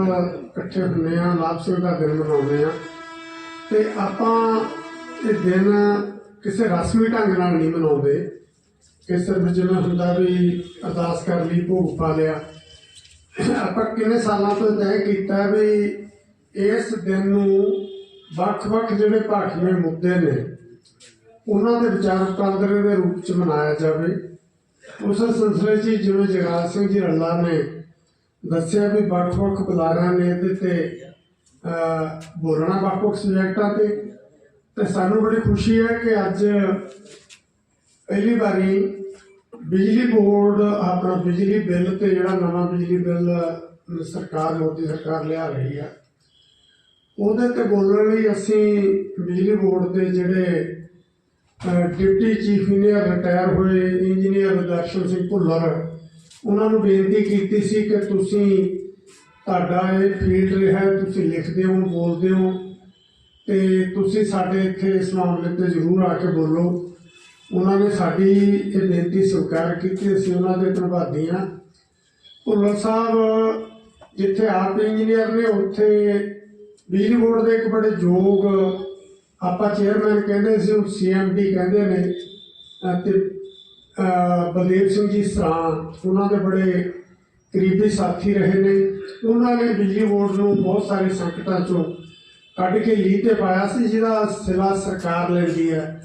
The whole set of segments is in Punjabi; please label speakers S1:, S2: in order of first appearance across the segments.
S1: ਇਕੱਠੇ ਹੁੰਦੇ ਆ ਲਾਭ ਸਿੰਘ ਦਾ ਦਿਨ ਮਨਾਉਂਦੇ ਆ। ਤੇ ਆਪਾਂ ਇਹ ਦਿਨ ਕਿਸੇ ਰਸਮੀ ਢੰਗ ਨਾਲ ਨਹੀਂ ਮਨਾਉਂਦੇ। ਕਿ ਸਿਰਫ ਜਿਵੇਂ ਹੁੰਦਾ ਵੀ ਅਰਦਾਸ ਕਰ ਲਈ ਭੋਗ ਪਾ ਲਿਆ। ਆਪਾਂ ਕਿੰਨੇ ਸਾਲਾਂ ਤੋਂ ਤੈਅ ਕੀਤਾ ਵੀ ਇਸ ਦਿਨ ਨੂੰ ਵੱਖ-ਵੱਖ ਜਿਹੜੇ ਭਾਖਵੇਂ ਮੁੱਦੇ ਨੇ, ਉਹਨਾਂ ਦੇ ਵਿਚਾਰ ਵਟਾਂਦਰੇ ਦੇ ਰੂਪ ਚ ਮਨਾਇਆ ਜਾਵੇ। ਉਸ ਸਿਲਸਿਲੇ 'ਚ ਜਿਵੇਂ ਜਗਰਾਜ ਸਿੰਘ ਜੀ ਰੱਲਾ ਨੇ ਦੱਸਿਆ ਵੀ ਵੱਖ-ਵੱਖ ਬੁਲਾਰਿਆਂ ਨੇ ਇਹਦੇ ਤੇ ਬੋਲਣਾ ਵੱਖ-ਵੱਖ ਸਬਜੈਕਟਾਂ ਤੇ। ਤੇ ਸਾਨੂੰ ਬੜੀ ਖੁਸ਼ੀ ਹੈ ਕਿ ਅੱਜ ਪਹਿਲੀ ਵਾਰੀ ਬਿਜਲੀ ਬੋਰਡ ਆਪਣਾ ਬਿਜਲੀ ਬਿੱਲ ਤੇ ਜਿਹੜਾ ਨਵਾਂ ਬਿਜਲੀ ਬਿੱਲ ਸਰਕਾਰ ਮੋਦੀ ਸਰਕਾਰ ਲਿਆ ਰਹੀ ਆ, ਉਹਦੇ ਤੇ ਬੋਲਣ ਲਈ ਅਸੀਂ ਬਿਜਲੀ ਬੋਰਡ ਦੇ ਜਿਹੜੇ ਡਿਪਟੀ ਚੀਫ ਇੰਜੀਨੀਅਰ ਰਿਟਾਇਰ ਹੋਏ, ਇੰਜੀਨੀਅਰ ਦਰਸ਼ਨ ਸਿੰਘ ਭੁੱਲਰ ਉਹਨਾਂ ਨੂੰ ਬੇਨਤੀ ਕੀਤੀ ਸੀ ਕਿ ਤੁਸੀਂ ਤੁਹਾਡਾ ਇਹ ਫੀਲਡ ਰਿਹਾ ਤੁਸੀਂ ਲਿਖਦੇ ਹੋ, ਬੋਲਦੇ ਹੋ ਤੇ ਤੁਸੀਂ ਸਾਡੇ ਇੱਥੇ ਇਸ ਮਾਮਲੇ ਤੇ ਜ਼ਰੂਰ ਆ ਕੇ ਬੋਲੋ। ਉਹਨਾਂ ਨੇ ਸਾਡੀ ਇਹ ਬੇਨਤੀ ਸਵੀਕਾਰ ਕੀਤੀ, ਅਸੀਂ ਉਹਨਾਂ ਦੇ ਧੰਨਵਾਦੀ ਹਾਂ। ਭੁੱਲਰ ਸਾਹਿਬ, ਜਿੱਥੇ ਆਪ ਇੰਜੀਨੀਅਰ ਨੇ, ਉੱਥੇ ਬਿਜਲੀ ਬੋਰਡ ਦੇ ਇੱਕ ਬੜੇ ਯੋਗ ਆਪਾਂ ਚੇਅਰਮੈਨ ਕਹਿੰਦੇ ਸੀ ਉਹ ਸੀਐਮਡੀ ਕਹਿੰਦੇ ਨੇ, ਅਹ ਤੇ ਬਲਦੇਵ ਸਿੰਘ ਜੀ ਸਰਾਂ, ਉਹਨਾਂ ਦੇ ਬੜੇ ਕਰੀਬੀ ਸਾਥੀ ਰਹੇ ਨੇ। ਉਹਨਾਂ ਨੇ ਬਿਜਲੀ ਬੋਰਡ ਨੂੰ ਬਹੁਤ ਸਾਰੇ ਸੰਕਟਾਂ ਚੋਂ ਕੱਢ ਕੇ ਲੀਹ ਤੇ ਪਾਇਆ ਸੀ, ਜਿਹਦਾ ਸਿਲਾ ਸਰਕਾਰ ਲੈਂਦੀ ਹੈ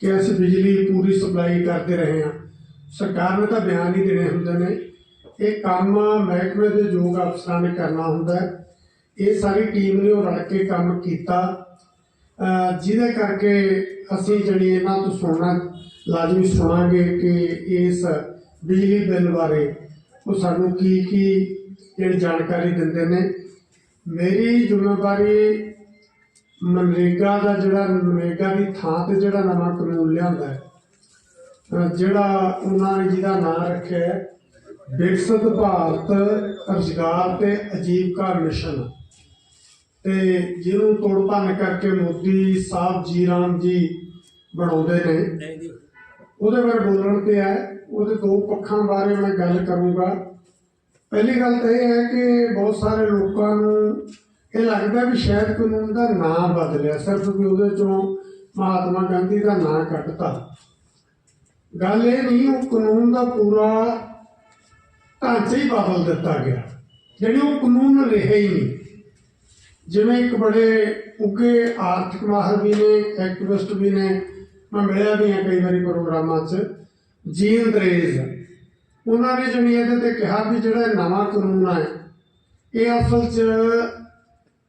S1: ਕਿ ਅਸੀਂ ਬਿਜਲੀ ਪੂਰੀ ਸਪਲਾਈ ਕਰਦੇ ਰਹੇ ਹਾਂ। ਸਰਕਾਰ ਨੇ ਤਾਂ ਬਿਆਨ ਹੀ ਦੇਣੇ ਹੁੰਦੇ ਨੇ। ਇਹ ਕੰਮ ਮਹਿਕਮੇ ਦੇ ਯੋਗ ਅਫਸਰਾਂ ਨੇ ਕਰਨਾ ਹੁੰਦਾ ਇਹ ਸਾਰੀ ਟੀਮ ਨੇ ਉਹ ਰਲ ਕੇ ਕੰਮ ਕੀਤਾ। ਜਿਹਦੇ ਕਰਕੇ ਅਸੀਂ ਜਿਹੜੀ ਇਹਨਾਂ ਤੋਂ ਸੁਣਨਾ ਲਾਜ਼ਮੀ ਸੁਣਾਂਗੇ ਕਿ ਇਸ ਬਿਜਲੀ ਬਿੱਲ ਬਾਰੇ ਉਹ ਸਾਨੂੰ ਕੀ ਕੀ ਜਿਹੜੀ ਜਾਣਕਾਰੀ ਦਿੰਦੇ ਨੇ। ਮੇਰੀ ਜ਼ਿੰਮੇਵਾਰੀ ਮਨਰੇਗਾ ਦਾ ਜਿਹੜਾ ਮਨਰੇਗਾ ਦੀ ਥਾਂ ਤੇ ਜਿਹੜਾ ਨਵਾਂ ਕਾਨੂੰਨ ਲਿਆਂਦਾ ਹੈ ਜਿਹੜਾ ਉਹਨਾਂ ਨੇ ਜਿਹਦਾ ਨਾਮ ਰੱਖਿਆ ਵਿਕਸਿਤ ਭਾਰਤ ਰੁਜ਼ਗਾਰ ਤੇ ਅਜੀਵਕਾ ਮਿਸ਼ਨ। ਤੇ ਜਿਹਨੂੰ ਤੋੜ ਭੰਨ ਕਰਕੇ ਮੋਦੀ ਸਾਹਿਬ ਜੀ, ਰਾਮ ਜੀ ਬਣਾਉਂਦੇ ਨੇ। ਉਹਦੇ ਬਾਰੇ ਬੋਲਣ ਤੇ ਹੈ ਉਹਦੇ ਦੋ ਪੱਖਾਂ ਬਾਰੇ ਮੈਂ ਗੱਲ ਕਰੂੰਗਾ ਪਹਿਲੀ ਗੱਲ ਤਾਂ ਇਹ ਹੈ ਕਿ ਬਹੁਤ ਸਾਰੇ ਲੋਕਾਂ ਨੂੰ ਇਹ ਲੱਗਦਾ ਵੀ ਸ਼ਾਇਦ ਕਾਨੂੰਨ ਦਾ ਨਾਂ ਬਦਲਿਆ। ਸਿਰਫ ਵੀ ਉਹਦੇ ਚੋਂ ਮਹਾਤਮਾ ਗਾਂਧੀ ਦਾ ਨਾਮ ਕੱਟਤਾ ਗੱਲ ਇਹ ਨਹੀਂ, ਉਹ ਕਾਨੂੰਨ ਦਾ ਪੂਰਾ ਢਾਂਚਾ ਹੀ ਬਦਲ ਦਿੱਤਾ ਗਿਆ। ਜਿਹੜੀ ਉਹ ਕਾਨੂੰਨ ਰਹੇ ਹੀ ਨਹੀਂ। ਜਿਵੇਂ ਇੱਕ ਬੜੇ ਉੱਗੇ ਆਰਥਿਕ ਮਾਹਰ ਵੀ ਨੇ, ਐਕਟਿਵਿਸਟ ਵੀ ਨੇ ਮੈਂ ਮਿਲਿਆ ਵੀ ਹਾਂ ਕਈ ਵਾਰੀ ਪ੍ਰੋਗਰਾਮਾਂ 'ਚ ਜੀ ਅੰਗਰੇਜ਼ ਉਹਨਾਂ ਨੇ ਜਿਹੜੀ ਇਹਦੇ ਤੇ ਕਿਹਾ ਵੀ ਜਿਹੜਾ ਇਹ ਨਵਾਂ ਕਾਨੂੰਨ ਹੈ, ਇਹ ਅਸਲ 'ਚ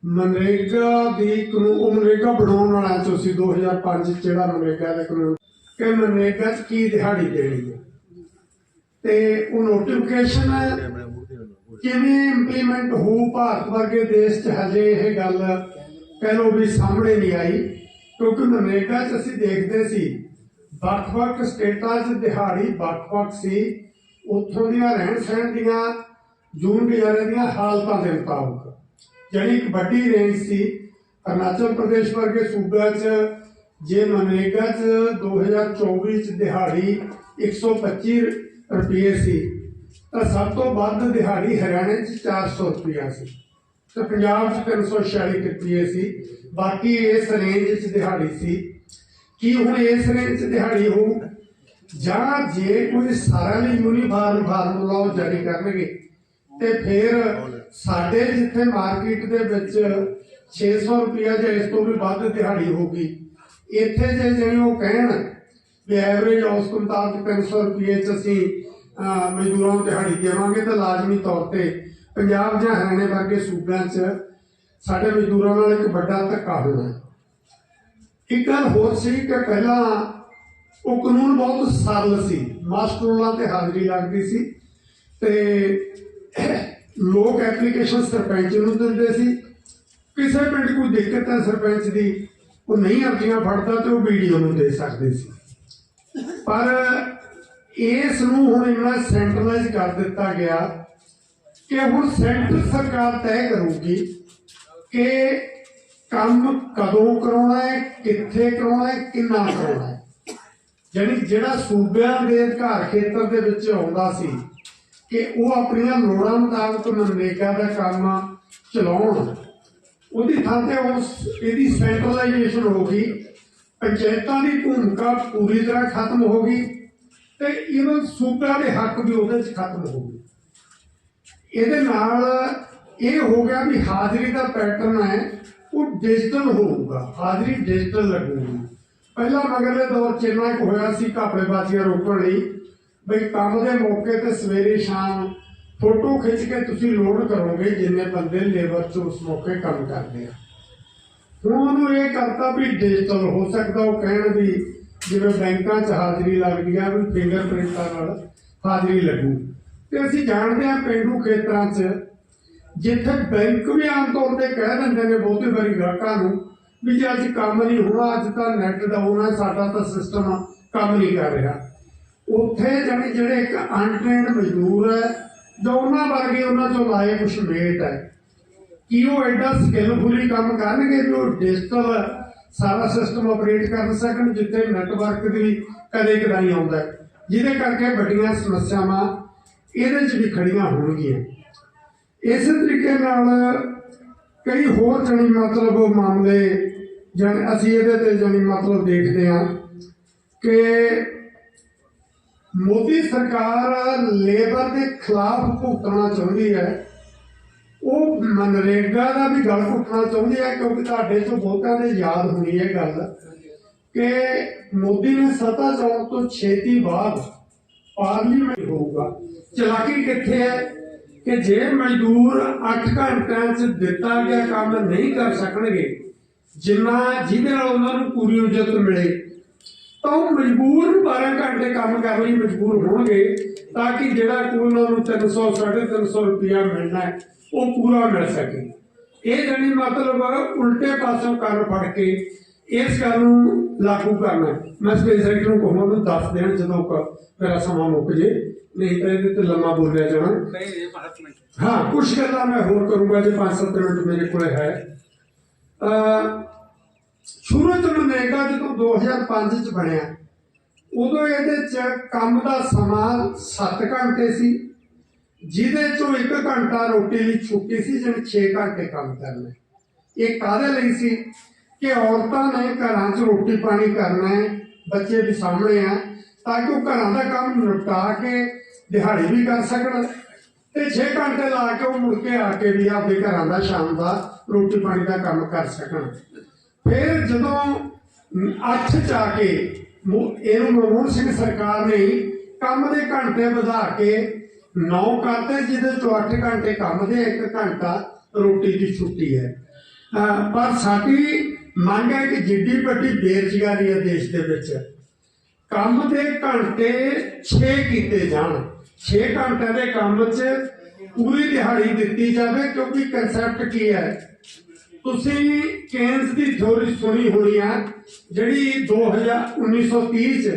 S1: ਮਨਰੇਗਾ ਦੀ ਕਾਨੂੰਨ ਮਨਰੇਗਾ ਬਣਾਉਣ ਵਾਲਾ ਚ 2005 ਜਿਹੜਾ ਮਨਰੇਗਾ ਦਾ ਕਾਨੂੰਨ ਕਿ ਮਨਰੇਗਾ 'ਚ ਕੀ ਦਿਹਾੜੀ ਦੇਣੀ ਹੈ? ਤੇ ਉਹ ਨੋਟੀਫਿਕੇਸ਼ਨ ਕਿਵੇਂ ਇੰਪਲੀਮੈਂਟ ਹੋ ਭਾਰਤ ਵਰਗੇ ਦੇਸ਼ 'ਚ ਹਜੇ ਇਹ ਗੱਲ ਕਹਿ ਲੋ ਵੀ ਸਾਹਮਣੇ ਨਹੀਂ ਆਈ। ਕਿਉਂਕਿ ਮਨਰੇਗਾ 'ਚ ਅਸੀਂ ਦੇਖਦੇ ਸੀ, ਵੱਖ-ਵੱਖ ਸਟੇਟਾਂ 'ਚ ਦਿਹਾੜੀ ਵੱਖ-ਵੱਖ ਸੀ, ਉੱਥੋਂ ਦੀਆਂ ਰਹਿਣ ਸਹਿਣ ਦੀਆਂ, ਜੂਨ ਗੁਜ਼ਾਰੇ ਦੀਆਂ ਹਾਲਤਾਂ ਦੇ ਮੁਤਾਬਕ। ਜਿਹੜੀ ਇੱਕ ਵੱਡੀ ਰੇਂਜ ਸੀ, ਅਰੁਣਾਚਲ ਪ੍ਰਦੇਸ਼ ਵਰਗੇ ਸੂਬਿਆਂ 'ਚ, ਜੇ ਮਨਰੇਗਾ 'ਚ 2024 'ਚ ਦਿਹਾੜੀ 125 ਰੁਪਏ ਸੀ, ਤਾਂ ਸਭ ਤੋਂ ਵੱਧ ਦਿਹਾੜੀ ਹਰਿਆਣੇ 'ਚ 400 ਰੁਪਇਆ ਸੀ। ਤੇ ਪੰਜਾਬ 'ਚ 346 ਰੁਪਏ ਸੀ, ਬਾਕੀ ਇਸ ਰੇਂਜ 'ਚ ਦਿਹਾੜੀ ਸੀ। ਕੀ ਹੁਣ ਇਸ ਰੇਂਜ 'ਚ ਦਿਹਾੜੀ ਹੋ ਜਾਂ ਜੇ ਕੋਈ ਸਾਰਿਆਂ ਲਈ ਯੂਨੀਫਾਰਮ ਫਾਰਮੂਲਾ ਉਹ ਜਾਰੀ ਕਰਨਗੇ, ਤੇ ਫਿਰ ਸਾਡੇ ਜਿੱਥੇ ਮਾਰਕੀਟ ਦੇ ਵਿੱਚ 600 ਰੁਪਇਆ ਜਾਂ ਇਸ ਤੋਂ ਵੀ ਵੱਧ ਦਿਹਾੜੀ ਹੋਗੀ ਇੱਥੇ ਜੇ ਜਿਵੇਂ ਉਹ ਕਹਿਣ ਵੀ ਐਵਰੇਜ ਉਸ ਮੁਤਾਬਕ 300 ਰੁਪਏ ਚ ਅਸੀਂ ਮਜ਼ਦੂਰਾਂ ਨੂੰ ਦਿਹਾੜੀ ਦੇਵਾਂਗੇ, ਤਾਂ ਲਾਜ਼ਮੀ ਤੌਰ ਤੇ ਪੰਜਾਬ ਜਾਂ ਹਰਿਆਣੇ ਵਰਗੇ ਸੂਬਿਆਂ 'ਚ ਸਾਡੇ ਮਜ਼ਦੂਰਾਂ ਨਾਲ ਇੱਕ ਵੱਡਾ ਧੱਕਾ ਹੋਣਾ ਇੱਕ ਗੱਲ ਹੋਰ ਸੀ ਕਿ ਪਹਿਲਾਂ ਉਹ ਕਾਨੂੰਨ ਬਹੁਤ ਸਰਲ ਸੀ। ਮਾਸਟਰੋਲਾਂ ਤੇ ਹਾਜ਼ਰੀ ਲੱਗਦੀ ਸੀ ਤੇ ਲੋਕ ਐਪਲੀਕੇਸ਼ਨ ਸਰਪੰਚ ਨੂੰ ਦਿੰਦੇ ਸੀ। ਕਿਸੇ ਪਿੰਡ ਕੋਈ ਦਿੱਕਤ ਹੈ ਸਰਪੰਚ ਦੀ, ਉਹ ਨਹੀਂ ਅਰਜ਼ੀਆਂ ਫੜਦਾ ਤੇ ਉਹ ਵੀਡੀਓ ਨੂੰ ਦੇ ਸਕਦੇ ਸੀ। ਪਰ ਇਸ ਨੂੰ ਹੁਣ ਇੰਨਾ ਸੈਂਟਰਲਾਈਜ਼ ਕਰ ਦਿੱਤਾ ਗਿਆ ਕਿ ਹੁਣ ਸੈਂਟਰ ਸਰਕਾਰ ਤੈਅ ਕਰੂਗੀ ਕਿ ਕੰਮ ਕਦੋਂ ਕਰਾਉਣਾ ਹੈ, ਕਿੱਥੇ ਕਰਾਉਣਾ ਹੈ, ਕਿੰਨਾ ਕਰਾਉਣਾ ਹੈ। ਯਾਨੀ ਜਿਹੜਾ ਸੂਬਿਆਂ ਦੇ ਅਧਿਕਾਰ ਖੇਤਰ ਦੇ ਵਿੱਚ ਆਉਂਦਾ ਸੀ ਕਿ ਉਹ ਆਪਣੀਆਂ ਲੋੜਾਂ ਮੁਤਾਬਕ ਮਨਰੇਗਾ ਦਾ ਕੰਮ ਚਲਾਉਣ, ਉਹਦੀ ਥਾਂ ਤੇ ਉਸ, ਇਹਦੀ ਸੈਂਟਰਲਾਈਜੇਸ਼ਨ ਹੋ ਗਈ, ਪੰਚਾਇਤਾਂ ਦੀ ਭੂਮਿਕਾ ਪੂਰੀ ਤਰ੍ਹਾਂ ਖਤਮ ਹੋ ਗਈ ਤੇ ਇਹਨਾਂ ਸੂਬਿਆਂ ਦੇ ਹੱਕ ਵੀ ਉਹਦੇ 'ਚ ਖਤਮ ਹੋ ਗਏ। ਇਹਦੇ ਨਾਲ ਇਹ ਹੋ ਗਿਆ ਵੀ ਹਾਜ਼ਰੀ ਦਾ ਪੈਟਰਨ ਹੈ, ਉਹ ਡਿਜੀਟਲ ਹੋਊਗਾ, ਹਾਜ਼ਰੀ ਡਿਜੀਟਲ ਲੱਗੂਗੀ। ਪਹਿਲਾਂ ਮਗਰਲੇ ਦੌਰ ਚ ਇੰਨਾ ਹੋਇਆ ਸੀ ਘਾਪਲੇਬਾਜ਼ੀਆਂ ਰੋਕਣ ਲਈ, ਬਈ ਕੰਮ ਦੇ ਮੌਕੇ ਤੇ ਸਵੇਰੇ ਸ਼ਾਮ ਫੋਟੋ ਖਿੱਚ ਕੇ ਤੁਸੀਂ ਲੋਡ ਕਰੋਗੇ ਜਿੰਨੇ ਬੰਦੇ ਲੇਬਰ ਚ ਉਸ ਮੌਕੇ ਕੰਮ ਕਰਦੇ ਆ। ਹੁਣ ਉਹਨੂੰ ਇਹ ਕਰਤਾ ਵੀ ਡਿਜੀਟਲ ਹੋ ਸਕਦਾ ਉਹ ਕਹਿਣ ਵੀ ਜਿਵੇਂ ਬੈਂਕਾਂ 'ਚ ਹਾਜ਼ਰੀ ਲੱਗਦੀ ਆ, ਵੀ ਫਿੰਗਰਪ੍ਰਿੰਟਾਂ ਨਾਲ ਹਾਜ਼ਰੀ ਲੱਗੂ। ਤੇ ਅਸੀਂ ਜਾਣਦੇ ਹਾਂ ਪਿੰਡੂ ਖੇਤਰਾਂ 'ਚ, ਜਿੱਥੇ ਬੈਂਕ ਵੀ ਆਮ ਤੌਰ ਤੇ ਕਹਿ ਦਿੰਦੇ ਨੇ ਬਹੁਤੀ ਵਾਰੀ ਗ੍ਰਾਹਕਾਂ ਨੂੰ ਵੀ ਜੇ ਅੱਜ ਕੰਮ ਨਹੀਂ ਹੋਣਾ, ਅੱਜ ਤਾਂ ਨੈਟ ਡਾਊਨ ਹੈ ਸਾਡਾ ਤਾਂ ਸਿਸਟਮ ਕੰਮ ਨਹੀਂ ਕਰ ਰਿਹਾ। ਉੱਥੇ ਜਾਣੀ ਜਿਹੜੇ ਇੱਕ ਅਨਟ੍ਰੇਨਡ ਮਜ਼ਦੂਰ ਹੈ, ਜੋ ਉਹਨਾਂ ਵਰਗੇ ਉਹਨਾਂ ਤੋਂ ਲਾਏ ਕੁਛ ਮੇਟ ਹੈ, ਕਿ ਉਹ ਐਡਾ ਸਕਿੱਲਫੁਲੀ ਕੰਮ ਕਰਨਗੇ ਵੀ ਉਹ ਡਿਜੀਟਲ ਸਾਰਾ ਸਿਸਟਮ ਆਪਰੇਟ ਕਰ ਸਕਣ, ਜਿੱਥੇ ਨੈਟਵਰਕ ਦੀ ਕਦੇ ਕਦਾਈ ਆਉਂਦਾ ਜਿਹਦੇ ਕਰਕੇ ਵੱਡੀਆਂ ਸਮੱਸਿਆਵਾਂ ਇਹਦੇ 'ਚ ਵੀ ਖੜੀਆਂ ਹੋਣਗੀਆਂ। ਇਸੇ ਤਰੀਕੇ ਨਾਲ ਕਈ ਹੋਰ ਜਣੀ ਮਤਲਬ ਮਾਮਲੇ, ਜਣ ਅਸੀਂ ਇਹਦੇ ਤੇ ਜਣੀ ਮਤਲਬ ਦੇਖਦੇ ਹਾਂ ਕਿ ਮੋਦੀ ਸਰਕਾਰ ਲੇਬਰ ਦੇ ਖਿਲਾਫ ਭੁਗਤਣਾ ਚਾਹੁੰਦੀ ਹੈ। ਉਹ ਮਨਰੇਗਾ ਦਾ ਵੀ ਗੱਲ ਘੁੱਟਣਾ ਚਾਹੁੰਦੀ ਹੈ, ਕਿਉਂਕਿ ਤੁਹਾਡੇ ਤੋਂ ਬਹੁਤਾਂ ਦੇ ਯਾਦ ਹੋਣੀ ਹੈ ਗੱਲ ਕਿ ਮੋਦੀ ਨੇ ਸੱਤਾ ਚੌਣ ਤੋਂ ਛੇਤੀ ਬਾਅਦ ਪਾਰਲੀਮੈਂਟ ਹੋਊਗਾ। ਚਲਾਕੀ ਕਿੱਥੇ ਹੈ? ਕਿ ਜੇ ਮਜ਼ਦੂਰ 8 ਘੰਟਿਆਂ 'ਚ ਦਿੱਤਾ ਗਿਆ ਕੰਮ ਨਹੀਂ ਕਰ ਸਕਣਗੇ, ਜਿੰਨਾ ਜਿਹਦੇ ਨਾਲ ਉਹਨਾਂ ਨੂੰ ਪੂਰੀ ਉਜਰਤ ਮਿਲੇ, ਤਾਂ ਉਹ ਮਜਬੂਰ 12 ਘੰਟੇ ਕੰਮ ਕਰਨ ਲਈ ਮਜਬੂਰ ਹੋਣਗੇ, ਤਾਂ ਕਿ ਜਿਹੜਾ ਕੋਈ ਉਹਨਾਂ ਨੂੰ 300 350 ਰੁਪਇਆ ਮਿਲਣਾ ਹੈ, ਉਹ ਪੂਰਾ ਮਿਲ ਸਕੇ। ਇਹ ਜਣੀ ਮਤਲਬ ਉਲਟੇ ਪਾਸੋਂ ਕੰਨ ਫੜ ਕੇ ਇਸ ਗੱਲ ਨੂੰ ਲਾਗੂ ਕਰਨਾ। ਮੈਂ ਸਪੇਸ ਸੈਕਟਰ ਨੂੰ ਕਹੂੰਗਾ ਵੀ ਦੱਸ ਦੇਣ ਜਦੋਂ ਮੇਰਾ ਸਮਾਂ ਮੁੱਕ ਜੇ। ਨਹੀਂ ਤਾਂ ਇਹਦੇ ਤੇ ਲੰਮਾ ਬੋਲਿਆ ਜਾਣਾ।
S2: ਨਹੀਂ ਇਹ ਮਹੱਤ ਨਹੀਂ
S1: ਹਾਂ ਕੁਝ ਗੱਲਾਂ ਮੈਂ ਹੋਰ ਕਰੂੰਗਾ ਜੇ 5-7 ਮਿੰਟ ਮੇਰੇ ਕੋਲ ਹੈ। ਅ ਸ਼ੁਰੂ ਤੋਂ ਮਨਰੇਗਾ ਜਦੋਂ 2005 ਚ ਬਣਿਆ ਉਦੋਂ ਇਹਦੇ ਚ ਕੰਮ ਦਾ ਸਮਾਂ 7 ਘੰਟੇ ਸੀ ਜਿਹਦੇ ਚੋਂ 1 ਘੰਟਾ ਰੋਟੀ ਲਈ ਛੁੱਟੀ ਸੀ ਜਿਵੇਂ 6 ਘੰਟੇ ਕੰਮ ਕਰਨਾ। ਇਹ ਕਾਹਦੇ ਲਈ ਸੀ? ਕਿ ਔਰਤਾਂ ਨੇ ਘਰਾਂ 'ਚ ਰੋਟੀ ਪਾਣੀ ਕਰਨਾ ਹੈ, ਬੱਚੇ ਵੀ ਸਾਹਮਣੇ ਆ, ਤਾਂ ਕਿ ਉਹ ਘਰਾਂ ਦਾ ਕੰਮ ਨਿਪਟਾ ਕੇ ਦਿਹਾੜੀ ਵੀ ਕਰ ਸਕਣ। ਤੇ 6 ਘੰਟੇ ਲਾ ਕੇ ਉਹ ਮੁੜ ਕੇ ਆ ਕੇ ਵੀ ਆਪਦੇ ਘਰਾਂ ਦਾ ਸ਼ਾਮ ਦਾ ਰੋਟੀ ਪਾਣੀ ਦਾ ਕੰਮ ਕਰ ਸਕਣ। ਫਿਰ ਜਦੋਂ 8 ਚ ਕੇ ਇਹਨੂੰ ਮਨਮੋਹਨ ਸਿੰਘ ਸਰਕਾਰ ਨੇ ਕੰਮ ਦੇ ਘੰਟੇ ਵਧਾ ਕੇ 9 ਕਰਤੇ, ਜਿਹਦੇ ਤੋਂ 8 ਘੰਟੇ ਕੰਮ ਦੇ 1 ਘੰਟਾ ਰੋਟੀ ਦੀ ਛੁੱਟੀ ਹੈ। ਪਰ ਸਾਡੀ ਮੰਗ ਹੈ ਕਿ ਜਿੱਡੀ ਵੱਡੀ ਬੇਰੁਜ਼ਗਾਰੀ ਹੈ ਦੇਸ਼ ਦੇ ਵਿੱਚ, ਕੰਮ ਦੇ ਘੰਟੇ 6 ਕੀਤੇ ਜਾਣ। 6 ਘੰਟਿਆਂ ਦੇ ਕੰਮ 'ਚ ਪੂਰੀ ਦਿਹਾੜੀ ਦਿੱਤੀ ਜਾਵੇ, ਕਿਉਂਕਿ ਕਨਸੈਪਟ ਕੀ ਹੈ? ਤੁਸੀਂ ਕੇਨਸ ਦੀ ਥਿਉਰੀ ਸੁਣੀ ਹੋਣੀ ਹੈ ਜਿਹੜੀ 2000 1930 ਚ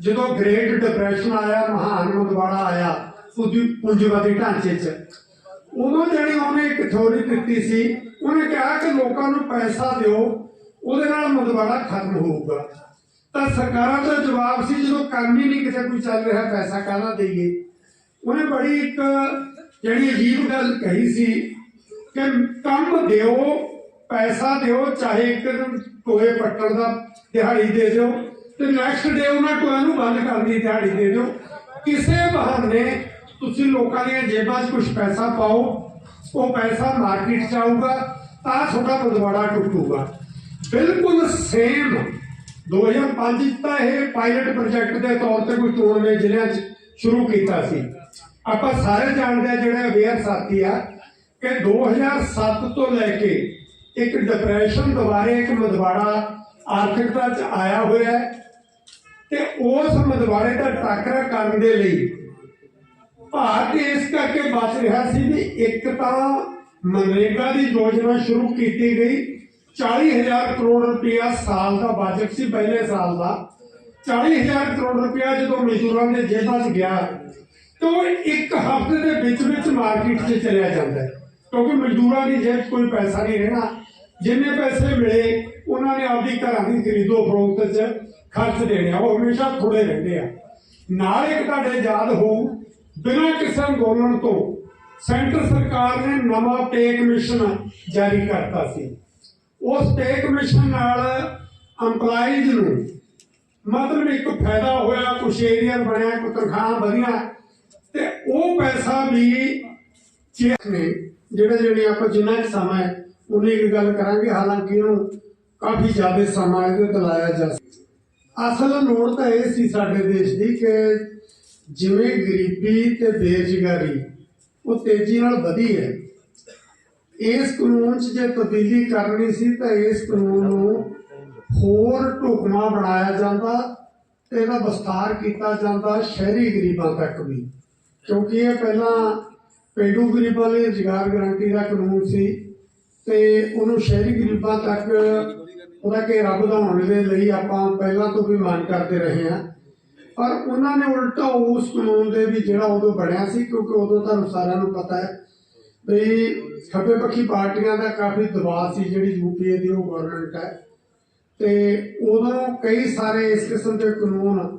S1: ਜਦੋਂ ਗ੍ਰੇਟ ਡਿਪਰੈਸ਼ਨ ਆਇਆ, ਮਹਾਨ ਮੰਦਵਾੜਾ ਆਇਆ ਪੂੰਜੀ ਪੂੰਜੀਵਾਦੀ ਢਾਂਚੇ 'ਚ। ਉਦੋਂ ਜਿਹੜੀ ਉਹਨੇ ਇੱਕ ਥਿਉਰੀ ਦਿੱਤੀ ਸੀ, ਉਹਨੇ ਕਿਹਾ ਕਿ ਲੋਕਾਂ ਨੂੰ ਪੈਸਾ ਦਿਓ ਉਹਦੇ ਨਾਲ ਮੰਦਵਾੜਾ ਖਤਮ ਹੋਊਗਾ। ਤਾਂ ਸਰਕਾਰਾਂ ਦਾ ਜਵਾਬ ਸੀ, ਜਦੋਂ ਕੰਮ ਹੀ ਨਹੀਂ ਕਿਸੇ ਕੋਈ ਚੱਲ ਰਿਹਾ, ਪੈਸਾ ਕਾਹਦਾ ਦੇਈਏ? ਉਹਨੇ ਬੜੀ ਇੱਕ ਜਿਹੜੀ ਅਜੀਬ ਗੱਲ ਕਹੀ ਸੀ ਕਿ ਕੰਮ ਦਿਓ, ਪੈਸਾ ਦਿਓ, ਚਾਹੇ ਇੱਕ ਟੋਏ ਪੱਟਣ ਦਾ ਦਿਹਾੜੀ ਦੇ ਦਿਓ, ਤੇ ਨੈਕਸਟ ਡੇ ਉਹਨਾਂ ਟੋਇਆਂ ਨੂੰ ਬੰਦ ਕਰਨ ਦੀ ਦਿਹਾੜੀ ਦੇ ਦਿਓ। ਕਿਸੇ ਬਹਾਨੇ ਤੁਸੀਂ ਲੋਕਾਂ ਦੀਆਂ ਜੇਬਾਂ 'ਚ ਕੁਝ ਪੈਸਾ ਪਾਓ, ਉਹ ਪੈਸਾ ਮਾਰਕੀਟ 'ਚ ਆਊਗਾ, ਤਾਂ ਤੁਹਾਡਾ ਬਦਵਾੜਾ ਟੁੱਟੂਗਾ। ਬਿਲਕੁਲ ਸੇਮ 2005 'ਚ ਤਾਂ ਇਹ ਪਾਇਲਟ ਪ੍ਰੋਜੈਕਟ ਦੇ ਤੌਰ ਤੇ ਕੋਈ ਚੋਣਵੇਂ ਜ਼ਿਲ੍ਹਿਆਂ 'ਚ ਸ਼ੁਰੂ ਕੀਤਾ ਸੀ। ਆਪਾਂ ਸਾਰੇ ਜਾਣਦੇ ਆ ਜਿਹੜੇ ਅਵੇਅਰ ਸਾਥੀ ਆ ਕਿ 2007 ਤੋਂ ਲੈ ਕੇ ਇੱਕ ਡਿਪਰੈਸ਼ਨ ਦੁਬਾਰੇ ਇੱਕ ਮਦਵਾੜਾ ਆਰਥਿਕਤਾ 'ਚ ਆਇਆ ਹੋਇਆ ਤੇ ਉਸ ਮਦਵਾੜੇ ਦਾ ਟਾਕਰਾ ਕਰਨ ਦੇ ਲਈ ਭਾਰਤ ਇਸ ਕਰਕੇ ਬਚ ਰਿਹਾ ਸੀ ਵੀ ਇੱਕ ਤਾਂ ਮਨਰੇਗਾ ਦੀ ਯੋਜਨਾ ਸ਼ੁਰੂ ਕੀਤੀ ਗਈ 40000 ਕਰੋੜ ਰੁਪਇਆ ਸਾਲ ਦਾ ਬਜਟ ਸੀ ਪਹਿਲੇ ਸਾਲ ਦਾ। 40000 ਕਰੋੜ ਰੁਪਇਆ ਜਦੋਂ ਮਜ਼ਦੂਰਾਂ ਦੇ ਜੇਬਾਂ 'ਚ ਗਿਆ, ਤਾਂ ਇੱਕ ਹਫ਼ਤੇ ਦੇ ਵਿੱਚ ਵਿੱਚ ਮਾਰਕੀਟ 'ਚ ਚਲਿਆ ਜਾਂਦਾ ਕਿਉਂਕਿ ਮਜ਼ਦੂਰਾਂ ਦੀ ਜੇਬ 'ਚ ਕੋਈ ਪੈਸਾ ਨਹੀਂ ਰਹਿਣਾ। ਜਿੰਨੇ ਪੈਸੇ ਮਿਲੇ, ਉਹਨਾਂ ਨੇ ਆਪਦੀ ਘਰਾਂ ਦੀ ਖਰੀਦੋ ਫਰੋਖਤ 'ਚ ਖਰਚ ਦੇਣੇ ਆ। ਉਹ ਹਮੇਸ਼ਾ ਥੋੜੇ ਰਹਿੰਦੇ ਆ। ਨਾਲ ਇੱਕ ਤੁਹਾਡੇ ਯਾਦ ਹੋ ਬਿਨਾਂ ਕਿਸੇ ਅੰਦੋਲਨ ਤੋਂ ਸੈਂਟਰ ਸਰਕਾਰ ਨੇ ਨਵਾਂ ਪੇ ਕਮਿਸ਼ਨ ਜਾਰੀ ਕਰਤਾ ਸੀ। ਉਸ ਪੇ ਕਮਿਸ਼ਨ ਨਾਲ EMPLOYEES ਨੂੰ ਮਤਲਬ ਇੱਕ ਫਾਇਦਾ ਹੋਇਆ, ਕੁਛ ਏਰੀਆ ਬਣਿਆ ਕੁ ਤਨਖਾਹ ਵਧੀਆਂ ਤੇ ਉਹ ਪੈਸਾ ਵੀ ਚੇਕ ਨੇ, ਜਿਹੜੇ ਜਿਹੜੇ ਆਪਾਂ ਜਿੰਨਾ ਕੁ ਸਮਾਂ ਹੈ ਉਨੀ ਕੁ ਗੱਲ ਕਰਾਂਗੇ, ਹਾਲਾਂਕਿ ਉਹਨੂੰ ਕਾਫੀ ਜ਼ਿਆਦਾ ਸਮਾਂ ਇਹਦੇ ਤੇ ਜਾ ਸਕਦਾ। ਅਸਲ ਲੋੜ ਤਾਂ ਇਹ ਸੀ ਸਾਡੇ ਦੇਸ਼ ਦੀ ਕਿ ਜਿਵੇਂ ਗਰੀਬੀ ਤੇ ਬੇਰੁਜ਼ਗਾਰੀ ਉਹ ਤੇਜ਼ੀ ਨਾਲ ਵਧੀ ਹੈ। ਇਸ ਕਾਨੂੰਨ 'ਚ ਜੇ ਤਬਦੀਲੀ ਕਰਨੀ ਸੀ ਤਾਂ ਇਸ ਕਾਨੂੰਨ ਨੂੰ ਹੋਰ ਢੁਕਵਾਂ ਬਣਾਇਆ ਜਾਂਦਾ ਤੇ ਇਹਦਾ ਵਿਸਥਾਰ ਕੀਤਾ ਜਾਂਦਾ ਸ਼ਹਿਰੀ ਗਰੀਬਾਂ ਤੱਕ ਵੀ। ਕਿਉਂਕਿ ਇਹ ਪਹਿਲਾਂ ਪੇਂਡੂ ਗਰੀਬਾਂ ਲਈ ਰੁਜ਼ਗਾਰ ਗਾਰੰਟੀ ਦਾ ਕਾਨੂੰਨ ਸੀ ਤੇ ਉਹਨੂੰ ਸ਼ਹਿਰੀ ਗਰੀਬਾਂ ਤੱਕ ਉਹਦਾ ਘੇਰਾ ਵਧਾਉਣ ਦੇ ਲਈ ਆਪਾਂ ਪਹਿਲਾਂ ਤੋਂ ਵੀ ਮੰਗ ਕਰਦੇ ਰਹੇ ਹਾਂ। ਪਰ ਉਹਨਾਂ ਨੇ ਉਲਟਾ ਉਸ ਕਾਨੂੰਨ ਦੇ ਵੀ ਜਿਹੜਾ ਉਦੋਂ ਬਣਿਆ ਸੀ, ਕਿਉਂਕਿ ਉਦੋਂ ਤੁਹਾਨੂੰ ਸਾਰਿਆਂ ਨੂੰ ਪਤਾ ਹੈ ਵੀ ਖੱਬੇ ਪੱਖੀ ਪਾਰਟੀਆਂ ਦਾ ਕਾਫੀ ਦਬਾਅ ਸੀ, ਜਿਹੜੀ ਯੂਪੀਏ ਦੀ ਉਹ ਗਵਰਨਮੈਂਟ ਹੈ। ਤੇ ਉਦੋਂ ਕਈ ਸਾਰੇ ਇਸ ਕਿਸਮ ਦੇ ਕਾਨੂੰਨ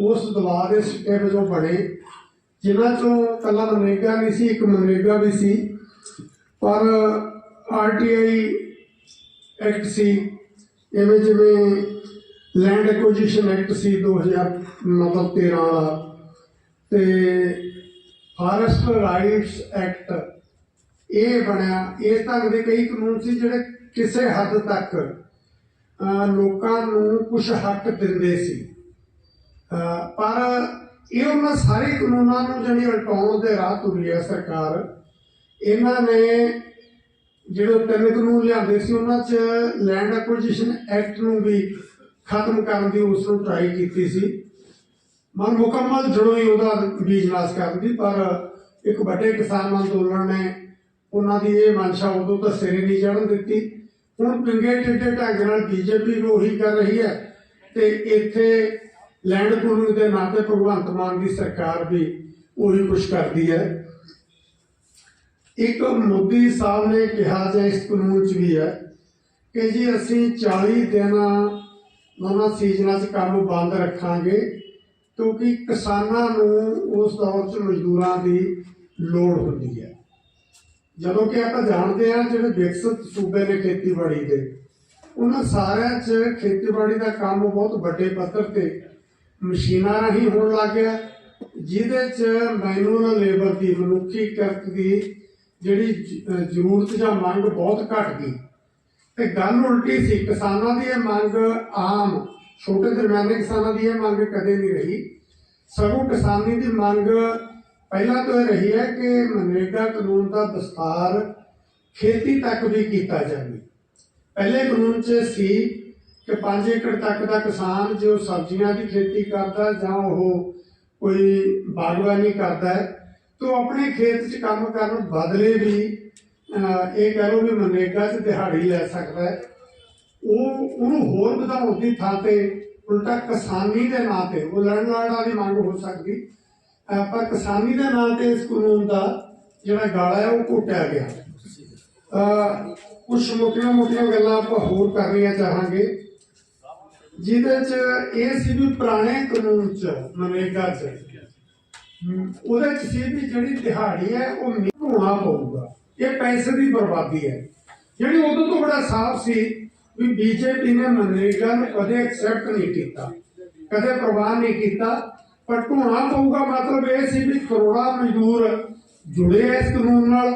S1: ਉਸ ਦਬਾਅ ਦੇ ਸਿੱਟੇ ਵਜੋਂ ਬਣੇ, ਜਿਨ੍ਹਾਂ ਚੋਂ ਕੱਲਾ ਮਨਰੇਗਾ ਨਹੀਂ ਸੀ, ਇੱਕ ਮਨਰੇਗਾ ਵੀ ਸੀ। ਪਰ ਆਰਟੀਆਈ ਐਕਟ ਸੀ, ਇਵੇਂ ਜਿਵੇਂ ਲੈਂਡ ਐਕੁਜੀਸ਼ਨ ਐਕਟ ਸੀ 2000 ਮਤਲਬ 13 ਵਾਲਾ। ਤੇ ਫਾਰੈਸਟ ਰਾਈਟਸ ਐਕਟ ਇਹ ਬਣਿਆ। ਇਸ ਢੰਗ ਦੇ ਕਈ ਕਾਨੂੰਨ ਸੀ ਜਿਹੜੇ ਕਿਸੇ ਹੱਦ ਤੱਕ ਲੋਕਾਂ ਨੂੰ ਕੁਝ ਹੱਕ ਦਿੰਦੇ ਸੀ। ਪਰ ਇਹ ਉਹਨਾਂ ਸਾਰੇ ਕਾਨੂੰਨਾਂ ਨੂੰ ਜਿਹੜੀ ਉਲਟਾਉਣ ਦੇ ਰਾਹ ਤੁਰੀ ਹੈ ਸਰਕਾਰ। ਇਹਨਾਂ ਨੇ ਜਿਹੜੇ ਤਿੰਨ ਕਾਨੂੰਨ ਲਿਆਂਦੇ ਸੀ, ਉਹਨਾਂ 'ਚ ਲੈਂਡ ਐਕੁਜੀਸ਼ਨ ਐਕਟ ਨੂੰ ਵੀ ਖਤਮ ਕਰਨ ਦੀ ਉਸ ਨੂੰ ਟਰਾਈ ਕੀਤੀ ਸੀ। ਮਨ ਮੁਕੰਮਲ ਜੜੋਂ ਹੀ ਉਹਦਾ ਬੀਜ ਨਾਸ਼ ਕਰਨ ਦੀ, ਪਰ ਇੱਕ ਵੱਡੇ ਕਿਸਾਨ ਅੰਦੋਲਨ ਨੇ ਉਹਨਾਂ ਦੀ ਇਹ ਮਨਸ਼ਾ ਉਦੋਂ ਤਾਂ ਸਿਰੇ ਨਹੀਂ ਚੜਨ ਦਿੱਤੀ। ਹੁਣ ਪਿੰਗੇ ਟਿੱਡੇ ਢੰਗ ਨਾਲ ਬੀਜੇਪੀ ਵੀ ਉਹੀ ਕਰ ਰਹੀ ਹੈ ਤੇ ਇੱਥੇ ਲੈਂਡ ਪੂਲਿੰਗ ਦੇ ਨਾਂ ਤੇ ਭਗਵੰਤ ਮਾਨ ਦੀ ਸਰਕਾਰ ਵੀ ਉਹੀ ਕੁਝ ਕਰਦੀ ਹੈ। ਇੱਕ ਮੋਦੀ ਸਾਹਿਬ ਨੇ ਕਿਹਾ ਜਾਂ ਇਸ ਕਾਨੂੰਨ 'ਚ ਵੀ ਹੈ ਕਿ ਜੀ ਅਸੀਂ 40 ਦਿਨਾਂ ਉਹਨਾਂ ਸੀਜ਼ਨਾਂ 'ਚ ਕੰਮ ਬੰਦ ਰੱਖਾਂਗੇ ਕਿਉਂਕਿ ਕਿਸਾਨਾਂ ਨੂੰ ਉਸ ਦੌਰ 'ਚ ਮਜ਼ਦੂਰਾਂ ਦੀ ਲੋੜ ਹੁੰਦੀ ਹੈ। ਜਦੋਂ ਕਿ ਆਪਾਂ ਜਾਣਦੇ ਹਾਂ ਜਿਹੜੇ ਵਿਕਸਿਤ ਸੂਬੇ ਨੇ ਖੇਤੀਬਾੜੀ ਦੇ, ਉਹਨਾਂ ਸਾਰਿਆਂ 'ਚ ਖੇਤੀਬਾੜੀ ਦਾ ਕੰਮ ਬਹੁਤ ਵੱਡੇ ਪੱਧਰ ਤੇ ਮਸ਼ੀਨਾਂ ਰਾਹੀਂ ਹੋਣ ਲੱਗ ਗਿਆ, ਜਿਹਦੇ 'ਚ ਮੈਨੂਅਲ ਲੇਬਰ ਦੀ, ਮਨੁੱਖੀ ਕਿਰਤ ਦੀ ਜਿਹੜੀ ਜ਼ਰੂਰਤ ਜਾਂ ਮੰਗ ਬਹੁਤ ਘਟ ਗਈ। ਤੇ ਗੱਲ ਉਲਟੀ ਸੀ, ਕਿਸਾਨਾਂ ਦੀ ਇਹ ਮੰਗ ਆਮ, ਛੋਟੇ ਦਰਮਿਆਨੇ ਕਿਸਾਨਾਂ ਦੀ ਇਹ ਮੰਗ ਕਦੇ ਨਹੀਂ ਰਹੀ। ਸਗੋਂ ਕਿਸਾਨੀ ਦੀ ਮੰਗ ਪਹਿਲਾਂ ਤੋਂ ਇਹ ਰਹੀ ਹੈ ਕਿ ਮਨਰੇਗਾ ਕਾਨੂੰਨ ਦਾ ਵਿਸਥਾਰ ਖੇਤੀ ਤੱਕ ਵੀ ਕੀਤਾ ਜਾਵੇ। ਪਹਿਲੇ ਕਾਨੂੰਨ 'ਚ ਸੀ ਕਿ 5 ਏਕੜ ਤੱਕ ਦਾ ਕਿਸਾਨ ਜੋ ਸਬਜ਼ੀਆਂ ਦੀ ਖੇਤੀ ਕਰਦਾ ਜਾਂ ਉਹ ਕੋਈ ਬਾਗਬਾਨੀ ਕਰਦਾ ਹੈ, ਤਾਂ ਉਹ ਆਪਣੇ ਖੇਤ 'ਚ ਕੰਮ ਕਰਨ ਬਦਲੇ ਵੀ ਇਹ ਕਹਿ ਲਓ ਵੀ ਮਨਰੇਗਾ 'ਚ ਦਿਹਾੜੀ ਲੈ ਸਕਦਾ ਹੈ। ਉਹ, ਉਹਨੂੰ ਹੋਰ ਵਧਾਉਣ ਦੀ ਥਾਂ ਤੇ ਉਲਟਾ ਕਿਸਾਨੀ ਦੇ ਨਾਂ ਤੇ, ਉਹ ਲੜਨ ਲੜਨ ਦੀ ਮੰਗ ਹੋ ਸਕਦੀ। ਆਪਾਂ ਕਿਸਾਨੀ ਦੇ ਨਾਂ ਤੇ ਇਸ ਕਾਨੂੰਨ ਦਾ ਜਿਹੜਾ ਗਾਲਾ ਹੈ ਉਹ ਘੋਟਿਆ ਗਿਆ। ਕੁਝ ਮੋਟੀਆਂ ਮੋਟੀਆਂ ਗੱਲਾਂ ਆਪਾਂ ਹੋਰ ਕਰਨੀਆਂ ਚਾਹਾਂਗੇ। ਜਿਹਦੇ ਚ ਇਹ ਸੀ ਵੀ ਪੁਰਾਣੇ ਕਾਨੂੰਨ ਚ, ਮਨਰੇਗਾ ਚ ਉਹਦੇ ਚ ਸੀ ਵੀ ਜਿਹੜੀ ਦਿਹਾੜੀ ਹੈ ਉਹ ਹੋਣਾ ਪਊਗਾ। ਇਹ ਪੈਸੇ ਦੀ ਬਰਬਾਦੀ ਹੈ। ਜਿਹੜੀ ਉਦੋਂ ਤੋਂ ਬੜਾ ਸਾਫ਼ ਸੀ ਵੀ ਬੀਜੇਪੀ ਨੇ ਮਨਰੇਗਾ ਨੂੰ ਕਦੇ ਐਕਸੈਪਟ ਨਹੀਂ ਕੀਤਾ, ਕਦੇ ਪ੍ਰਵਾਨ ਨਹੀਂ ਕੀਤਾ। ਪਰ ਢੋਣਾ ਪਊਗਾ ਮਤਲਬ ਇਹ ਸੀ ਵੀ ਕਰੋੜਾਂ ਮਜ਼ਦੂਰ ਜੁੜੇ ਇਸ ਕਾਨੂੰਨ ਨਾਲ।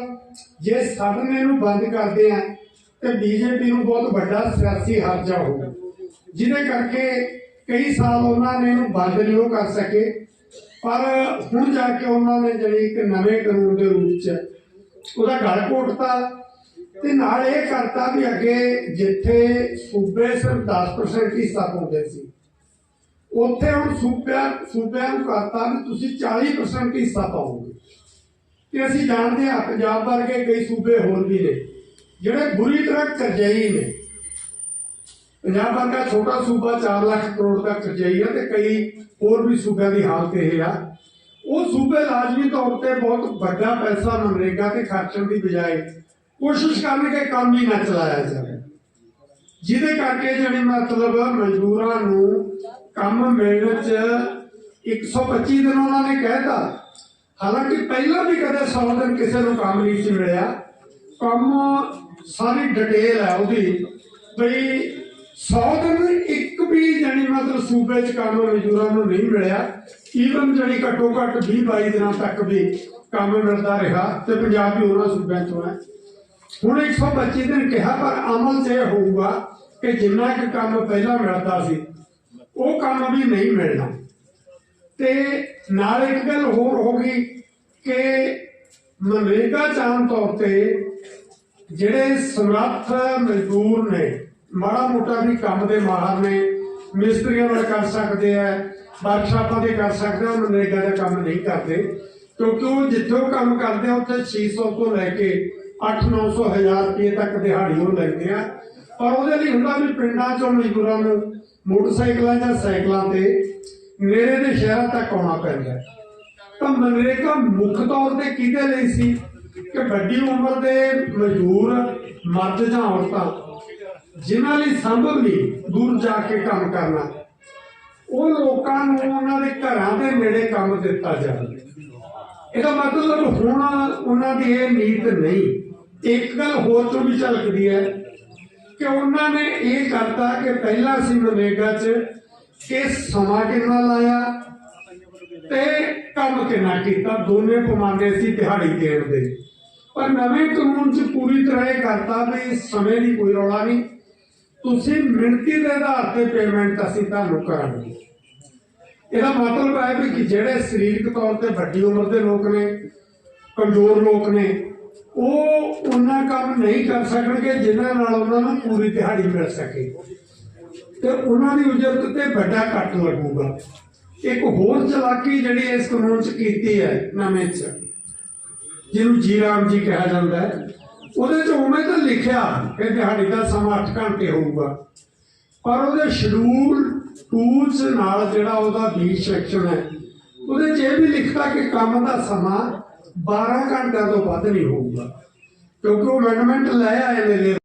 S1: ਜੇ ਸਦਨ ਇਹਨੂੰ ਬੰਦ ਕਰਦੇ ਆ, ਤੇ ਬੀਜੇਪੀ ਨੂੰ ਬਹੁਤ ਵੱਡਾ ਸਿਆਸੀ ਹਾਦਸਾ ਹੋਊਗਾ ਜਿਹਦੇ ਕਰਕੇ ਕਈ ਸਾਲ ਉਹਨਾਂ ਨੇ ਇਹਨੂੰ ਬੰਦ ਨਹੀਂ ਉਹ ਕਰ ਸਕੇ। ਪਰ ਹੁਣ ਜਾ ਕੇ ਉਹਨਾਂ ਨੇ ਜਿਹੜੀ ਇੱਕ ਨਵੇਂ ਕਾਨੂੰਨ ਦੇ ਰੂਪ ਚ ਉਹਦਾ ਗਲ ਘੋਟਤਾ ਤੇ ਨਾਲ ਇਹ ਕਰਤਾ ਵੀ ਅੱਗੇ ਜਿੱਥੇ ਸੂਬੇ ਸਿਰਫ 10% ਹਿੱਸਾ ਪਾਉਂਦੇ ਸੀ। ਉੱਥੇ ਹੁਣ ਸੂਬਿਆਂ ਸੂਬਿਆਂ ਨੂੰ ਕਰਤਾ ਵੀ ਤੁਸੀਂ 40% ਹਿੱਸਾ ਪਾਓਗੇ। ਤੇ ਅਸੀਂ ਜਾਣਦੇ ਹਾਂ ਪੰਜਾਬ ਵਰਗੇ ਕਈ ਸੂਬੇ ਹੋਰ ਵੀ ਨੇ, ਜਿਹੜੇ ਬੁਰੀ ਤਰ੍ਹਾਂ ਕਰਜ਼ਈ ਨੇ। ਪੰਜਾਬ ਵਰਗਾ ਛੋਟਾ ਸੂਬਾ 4 ਲੱਖ ਕਰੋੜ ਦਾ ਕਰਜ਼ਈ ਆ ਤੇ ਕਈ ਹੋਰ ਵੀ ਸੂਬਿਆਂ ਦੀ ਹਾਲਤ ਇਹ ਆ। ਉਹ ਸੂਬੇ ਲਾਜ਼ਮੀ ਤੌਰ ਤੇ ਬਹੁਤ ਵੱਡਾ ਪੈਸਾ ਮਨਰੇਗਾ ਤੇ ਖਰਚਣ ਦੀ ਬਜਾਏ ਕੋਸ਼ਿਸ਼ ਕਰਨਗੇ ਕੰਮ ਹੀ ਨਾ ਚਲਾਇਆ ਜਾਵੇ। ਜਿਹਦੇ ਕਰਕੇ ਜਿਹੜੇ ਮਤਲਬ ਮਜ਼ਦੂਰਾਂ ਨੂੰ ਕੰਮ ਮਿਲਣ ਚ 125 ਦਿਨ ਉਹਨਾਂ ਨੇ ਕਹਿਤਾ। ਹਾਲਾਂਕਿ ਪਹਿਲਾਂ ਵੀ ਕਦੇ 100 ਦਿਨ ਕਿਸੇ ਨੂੰ ਕੰਮ ਨਹੀਂ ਸੀ ਮਿਲਿਆ। ਕੰਮ ਸਾਰੀ ਡਿਟੇਲ ਹੈ ਉਹਦੀ। ਬਈ 100 ਦਿਨ ਇੱਕ ਵੀ ਜਾਨੀ ਮਤਲਬ ਸੂਬੇ 'ਚ ਕੰਮ ਮਜ਼ਦੂਰਾਂ ਨੂੰ ਨਹੀਂ ਮਿਲਿਆ। ਈਵਨ ਜਿਹੜੀ ਘੱਟੋ ਘੱਟ 20 22 ਦਿਨਾਂ ਤੱਕ ਵੀ ਕੰਮ ਮਿਲਦਾ ਰਿਹਾ ਤੇ ਪੰਜਾਬ ਵੀ ਉਹਨਾਂ ਸੂਬਿਆਂ ਤੋਂ ਹੈ। ਹੁਣ 125 ਦਿਨ ਕਿਹਾ ਪਰ ਅਮਲ 'ਚ ਇਹ ਹੋਊਗਾ ਕਿ ਜਿੰਨਾ ਕੁ ਕੰਮ ਪਹਿਲਾਂ ਮਿਲਦਾ ਸੀ ਉਹ ਕੰਮ ਵੀ ਨਹੀਂ ਮਿਲਣਾ। ਤੇ ਨਾਲ ਇੱਕ ਗੱਲ ਹੋਰ ਹੋ ਗਈ ਕਿ ਮਨਰੇਗਾ 'ਚ ਆਮ ਤੌਰ ਤੇ ਜਿਹੜੇ ਸਮਰੱਥ ਮਜ਼ਦੂਰ ਨੇ, ਮਾੜਾ ਮੋਟਾ ਵੀ ਕੰਮ ਦੇ ਮਾਹਰ ਨੇ, ਮਿਸਤਰੀਆਂ ਵਾਲੇ ਕਰ ਸਕਦੇ ਆ, ਵਰਕਸ਼ਾਪਾਂ ਦੇ ਕਰ ਸਕਦੇ ਆ, ਮਨਰੇਗਾ ਦਾ ਕੰਮ ਨਹੀਂ ਕਰਦੇ। ਕਿਉਂਕਿ ਉਹ ਜਿੱਥੇ ਉਹ ਕੰਮ ਕਰਦੇ ਆ, ਉੱਥੇ 600 ਤੋਂ ਲੈ ਕੇ 8-900 ਹਜ਼ਾਰ ਰੁਪਏ ਤੱਕ ਦਿਹਾੜੀ ਉਹ ਲੈਂਦੇ ਆ। ਪਰ ਉਹਦੇ ਲਈ ਹੁੰਦਾ ਵੀ ਪਿੰਡਾਂ ਚੋਂ ਮਜ਼ਦੂਰਾਂ ਨੂੰ ਮੋਟਰਸਾਈਕਲਾਂ ਜਾਂ ਸਾਈਕਲਾਂ ਤੇ ਨੇੜੇ ਦੇ ਸ਼ਹਿਰਾਂ ਤੱਕ ਆਉਣਾ ਪੈਂਦਾ ਤਾਂ ਮਨਰੇਗਾ ਮੁੱਖ ਤੌਰ ਤੇ ਕਿਹਦੇ ਲਈ ਸੀ? ਕਿ ਵੱਡੀ ਉਮਰ ਦੇ ਮਜ਼ਦੂਰ, ਮਰਦ ਜਾਂ ਔਰਤਾਂ। ਜਿਨ੍ਹਾਂ ਲਈ ਸੰਭਵ ਨਹੀਂ ਦੂਰ ਜਾ ਕੇ ਕੰਮ ਕਰਨਾ ਉਹ ਲੋਕਾਂ ਨੂੰ ਉਹਨਾਂ ਦੇ ਘਰਾਂ ਦੇ ਨੇੜੇ ਕੰਮ ਦਿੱਤਾ ਜਾਵੇ। ਇਹਦਾ ਮਤਲਬ ਹੁਣ ਉਹਨਾਂ ਦੀ ਇਹ ਨੀਤ ਨਹੀਂ। ਇੱਕ ਗੱਲ ਹੋਰ ਤੋਂ ਵੀ ਝਲਕਦੀ ਹੈ ਕਿ ਉਹਨਾਂ ਨੇ ਇਹ ਕਰਤਾ ਕਿ ਪਹਿਲਾਂ ਸੀ ਮਨਰੇਗਾ 'ਚ ਕਿ ਸਮਾਂ ਕਿੰਨਾ ਲਾਇਆ ਤੇ ਕੰਮ ਕਿੰਨਾ ਕੀਤਾ। ਦੋਨੇ ਪਮਾਨੇ ਸੀ ਦਿਹਾੜੀ ਦੇਣ ਦੇ। ਪਰ ਨਵੇਂ ਕਾਨੂੰਨ 'ਚ ਪੂਰੀ ਤਰ੍ਹਾਂ ਇਹ ਕਰਤਾ ਵੀ ਸਮੇਂ ਦੀ ਕੋਈ ਰੌਲਾ ਨਹੀਂ। ਤੁਸੀਂ ਮਿਣਤੀ ਦੇ ਆਧਾਰ ਤੇ ਪੇਮੈਂਟ ਅਸੀਂ ਤੁਹਾਨੂੰ ਕਰਾਂਗੇ। ਇਹਦਾ ਮਤਲਬ ਹੈ ਵੀ ਕਿ ਜਿਹੜੇ ਸਰੀਰਕ ਤੌਰ ਤੇ ਵੱਡੀ ਉਮਰ ਦੇ ਲੋਕ ਨੇ, ਕਮਜ਼ੋਰ ਲੋਕ ਨੇ ਉਹ ਉਹਨਾਂ ਕੰਮ ਨਹੀਂ ਕਰ ਸਕਣਗੇ, ਜਿਨ੍ਹਾਂ ਨਾਲ ਉਹਨਾਂ ਨੂੰ ਪੂਰੀ ਦਿਹਾੜੀ ਮਿਲ ਸਕੇ। ਤੇ ਉਹਨਾਂ ਦੀ ਉਜਰਤ ਤੇ ਵੱਡਾ ਕੱਟ ਲੱਗੂਗਾ। ਇੱਕ ਹੋਰ ਚਲਾਕੀ ਜਿਹੜੀ ਇਸ ਕਾਨੂੰਨ 'ਚ ਕੀਤੀ ਹੈ, ਨਵੇਂ 'ਚ, ਜਿਹਨੂੰ ਜੀ ਰਾਮ ਜੀ ਕਿਹਾ ਜਾਂਦਾ ਹੈ, ਉਹਦੇ 'ਚ ਉਵੇਂ ਤਾਂ ਲਿਖਿਆ ਕਿ ਦਿਹਾੜੀ ਦਾ ਸਮਾਂ 8 ਘੰਟੇ ਹੋਊਗਾ। ਪਰ ਉਹਦੇ ਸ਼ਡਿਊਲ, ਟੂਲਸ ਨਾਲ ਜਿਹੜਾ ਉਹਦਾ 20 ਸੈਕਸ਼ਨ ਹੈ, ਉਹਦੇ 'ਚ ਇਹ ਵੀ ਲਿਖਤਾ ਕਿ ਕੰਮ ਦਾ ਸਮਾਂ 12 ਘੰਟਿਆਂ ਤੋਂ ਵੱਧ ਨਹੀਂ ਹੋਊਗਾ। ਕਿਉਂਕਿ ਉਹ ਅਮੈਂਡਮੈਂਟ ਲੈ ਆਏ ਨੇ।